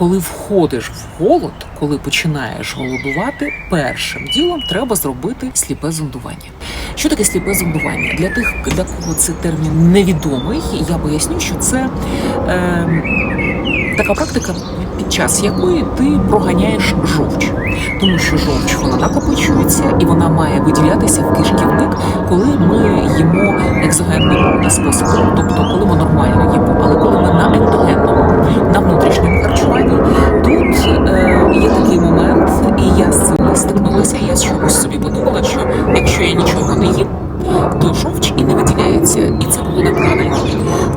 коли входиш в голод, коли починаєш голодувати, першим ділом треба зробити сліпе зондування. Що таке сліпе зондування? Для тих, для кого це термін невідомий, я поясню, що це е, така практика, під час якої ти проганяєш жовч, тому що жовч вона накопичується і вона має виділятися в кишківник, коли ми їмо екзогенним способом, тобто коли ми нормально їмо, але коли Я собі подумала, що якщо я нічого не їм, то жовч і не виділяється, і це було неправильно,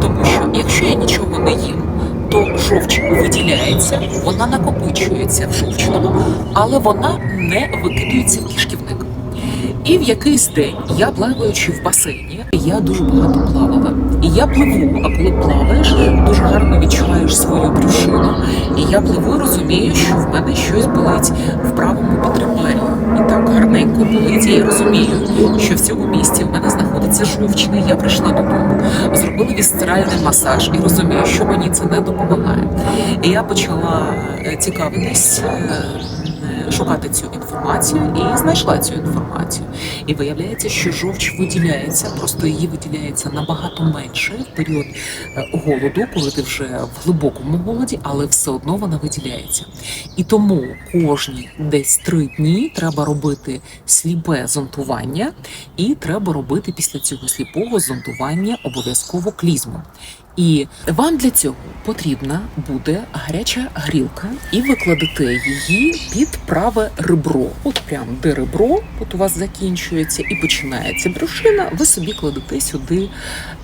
тому що якщо я нічого не їм. То жовч виділяється, вона накопичується в жовчному, але вона не викидується в кишківник. І в якийсь день я плаваючи в басейні, я дуже багато плавала. І я пливу, а коли плаваєш, дуже гарно відчуваєш свою брюшину. І я пливу, розумію, що в мене щось болить в правому підтримарі. Так. І розумію, що в цьому місці в мене знаходиться жовчний. Я прийшла додому, зробила вісцеральний масаж і розумію, що мені це не допомагає. І я почала е, цікавитись. е, шукати цю інформацію і знайшла цю інформацію. І виявляється, що жовч виділяється, просто її виділяється набагато менше в період е, голоду, коли ти вже в глибокому голоді, але все одно вона виділяється. І тому кожні десь три дні треба робити сліпе зонтування, і треба робити після цього сліпого зонтування обов'язково клізму. І вам для цього потрібна буде гаряча грілка, і ви кладете її під праве ребро. От прям де ребро, от у вас закінчується і починається брюшина. Ви собі кладете сюди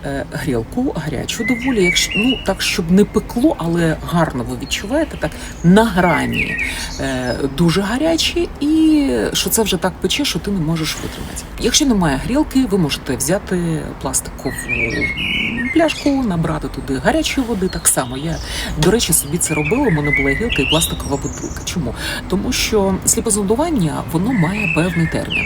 е, грілку гарячу доволі, якщо ну так, щоб не пекло, але гарно ви відчуваєте так на грані е, дуже гарячі, і що це вже так пече, що ти не можеш витримати. Якщо немає грілки, ви можете взяти пластикову пляшку, набрати туди гарячої води. Так само я до речі собі це робила. У мене була гілка і пластикова бутилка. Чому? Тому що сліпозондування воно має певний термін.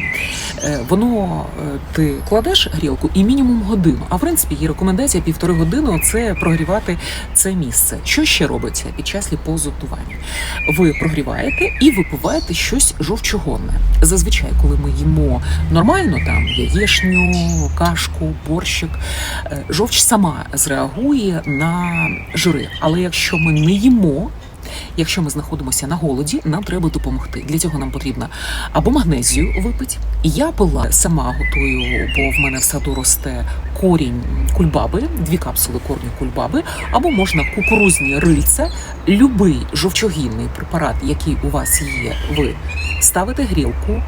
Е, Воно е, ти кладеш грілку і мінімум годину. А в принципі є рекомендація півтори години це прогрівати це місце. Що ще робиться під час сліпозондування? Ви прогріваєте і випиваєте щось жовчогонне. Зазвичай, коли ми їмо нормально, там яєшню, кашку, борщик, е, жовч сама зреагує на жири. Але якщо ми не їмо, якщо ми знаходимося на голоді, нам треба допомогти. Для цього нам потрібно або магнезію випити. Я пила сама готую, бо в мене в саду росте корінь кульбаби, дві капсули корню кульбаби, або можна кукурузні рильця, любий жовчогінний препарат, який у вас є, ви ставите грілку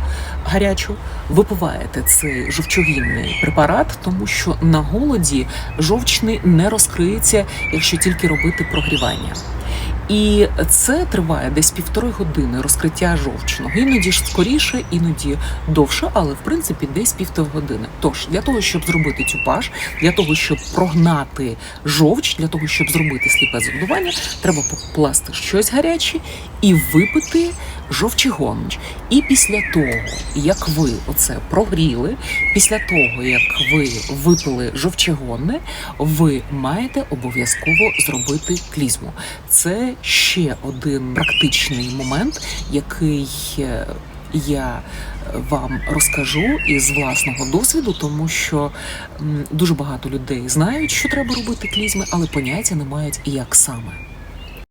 гарячу, випиваєте цей жовчогінний препарат, тому що на голоді жовчний не розкриється, якщо тільки робити прогрівання. І це триває десь півтори години розкриття жовчного. Іноді ж скоріше, іноді довше, але в принципі десь півтори години. Тож для того, щоб зробити цю паш, для того, щоб прогнати жовч, для того, щоб зробити сліпе згодування, треба покласти щось гаряче і випити жовчігон. І після того, як ви оце прогріли, після того як ви випили жовчігонне, ви маєте обов'язково зробити клізму. Це ще один практичний момент, який е, я вам розкажу із власного досвіду, тому що дуже багато людей знають, що треба робити клізми, але поняття не мають, як саме.